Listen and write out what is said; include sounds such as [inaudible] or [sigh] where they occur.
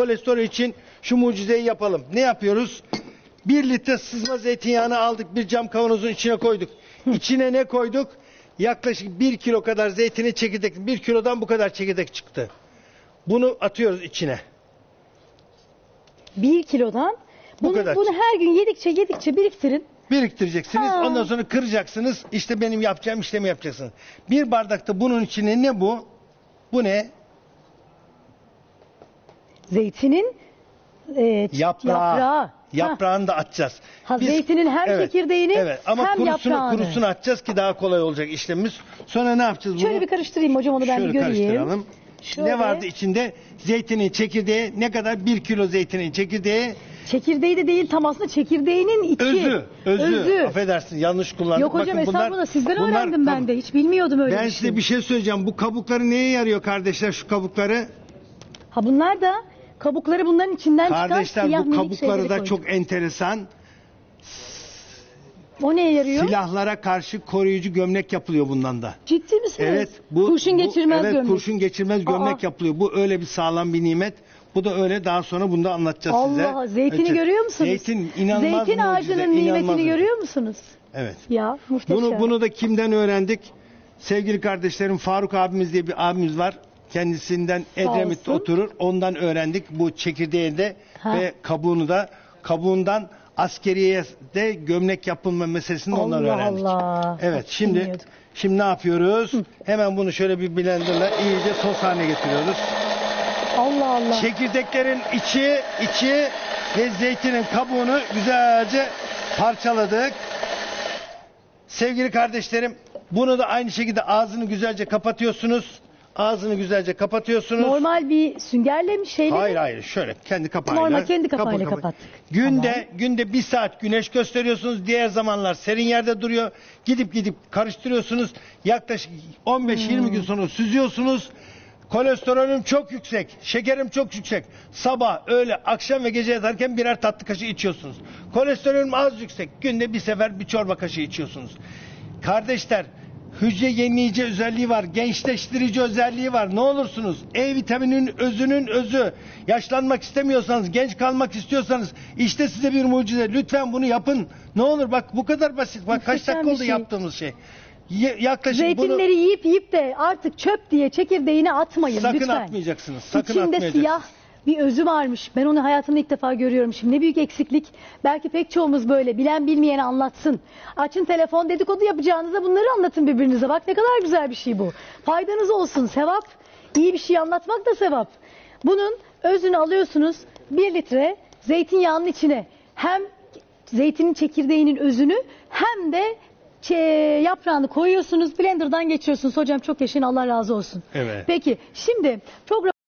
kolesterol için şu mucizeyi yapalım. Ne yapıyoruz? [clears throat] Bir litre sızma zeytinyağını aldık bir cam kavanozun içine koyduk. İçine ne koyduk? Yaklaşık bir kilo kadar zeytinin çekirdek. Bir kilodan bu kadar çekirdek çıktı. Bunu atıyoruz içine. Bir kilodan. Bu Bunu, kadar. bunu her gün yedikçe yedikçe biriktirin. Biriktireceksiniz. Ha. Ondan sonra kıracaksınız. İşte benim yapacağım işlemi yapacaksınız. Bir bardakta bunun içine ne bu? Bu ne? Zeytinin e, Yaprağı. yaprağı. Yaprağını da atacağız. Ha, zeytinin hem çekirdeğini evet, ama hem kurusunu, yaprağını. kurusunu atacağız ki daha kolay olacak işlemimiz. Sonra ne yapacağız bunu? Şöyle bir karıştırayım hocam onu ben Şöyle bir göreyim. karıştıralım. Şöyle. Ne vardı içinde? Zeytinin çekirdeği ne kadar? Bir kilo zeytinin çekirdeği. Çekirdeği de değil tam aslında çekirdeğinin içi. Özü. Özü. Özü. Affedersin yanlış kullandım. Yok hocam Bakın bunlar- estağfurullah sizden bunlar- öğrendim ben de. Hiç bilmiyordum öyle Ben bir size şey. bir şey söyleyeceğim. Bu kabukları neye yarıyor kardeşler şu kabukları? Ha bunlar da kabukları bunların içinden çıkan Kardeşler siyah bu minik kabukları şeyleri da çok enteresan. O neye yarıyor? Silahlara karşı koruyucu gömlek yapılıyor bundan da. Ciddi misiniz? Evet. Bu, kurşun bu- geçirmez evet, gömlek. kurşun geçirmez gömlek Aa. yapılıyor. Bu öyle bir sağlam bir nimet. Bu da öyle daha sonra bunu da anlatacağız size. Allah zeytini Evet. görüyor musunuz? Zeytin inanılmaz Zeytin mucize, ağacının inanılmaz nimetini görüyor musunuz? Evet. Ya muhteşem. Bunu bunu da kimden öğrendik? Sevgili kardeşlerim Faruk abimiz diye bir abimiz var. Kendisinden Edremit'te olsun. oturur. Ondan öğrendik bu çekirdeği de Ha. ve kabuğunu da kabuğundan askeriyeye de gömlek yapılma meselesini de ondan Allah öğrendik. Allah. Evet şimdi bilmiyordum. şimdi ne yapıyoruz? Hemen bunu şöyle bir blenderla iyice sos haline getiriyoruz. Allah Allah. Çekirdeklerin içi, içi ve zeytinin kabuğunu güzelce parçaladık. Sevgili kardeşlerim, bunu da aynı şekilde ağzını güzelce kapatıyorsunuz. Ağzını güzelce kapatıyorsunuz. Normal bir süngerle mi şeyle Hayır mi? hayır şöyle kendi kapağıyla. Normal kendi kapağıyla kapı- kapattık. Günde günde bir saat güneş gösteriyorsunuz. Diğer zamanlar serin yerde duruyor. Gidip gidip karıştırıyorsunuz. Yaklaşık 15-20 Hmm. gün sonra süzüyorsunuz. Kolesterolüm çok yüksek, şekerim çok yüksek. Sabah, öğle, akşam ve gece yatarken birer tatlı kaşığı içiyorsunuz. Kolesterolüm az yüksek. Günde bir sefer bir çorba kaşığı içiyorsunuz. Kardeşler, hücre yenileyici özelliği var, gençleştirici özelliği var. Ne olursunuz E vitaminin özünün özü. Yaşlanmak istemiyorsanız, genç kalmak istiyorsanız işte size bir mucize. Lütfen bunu yapın. Ne olur bak bu kadar basit. Bak kaç Muhteşem dakika bir oldu şey. yaptığımız şey. Ye- yaklaşık Zeytinleri bunu yiyip yiyip de artık çöp diye çekirdeğini atmayın sakın lütfen. atmayacaksınız. Sakın İçinde atmayacaksınız. siyah bir özü varmış. Ben onu hayatımda ilk defa görüyorum. Şimdi ne büyük eksiklik. Belki pek çoğumuz böyle. Bilen bilmeyene anlatsın. Açın telefon dedikodu yapacağınıza bunları anlatın birbirinize. Bak ne kadar güzel bir şey bu. Faydanız olsun. Sevap. İyi bir şey anlatmak da sevap. Bunun özünü alıyorsunuz. Bir litre zeytinyağının içine. Hem zeytinin çekirdeğinin özünü hem de yaprağını koyuyorsunuz. Blender'dan geçiyorsunuz. Hocam çok yaşayın Allah razı olsun. Evet. Peki şimdi program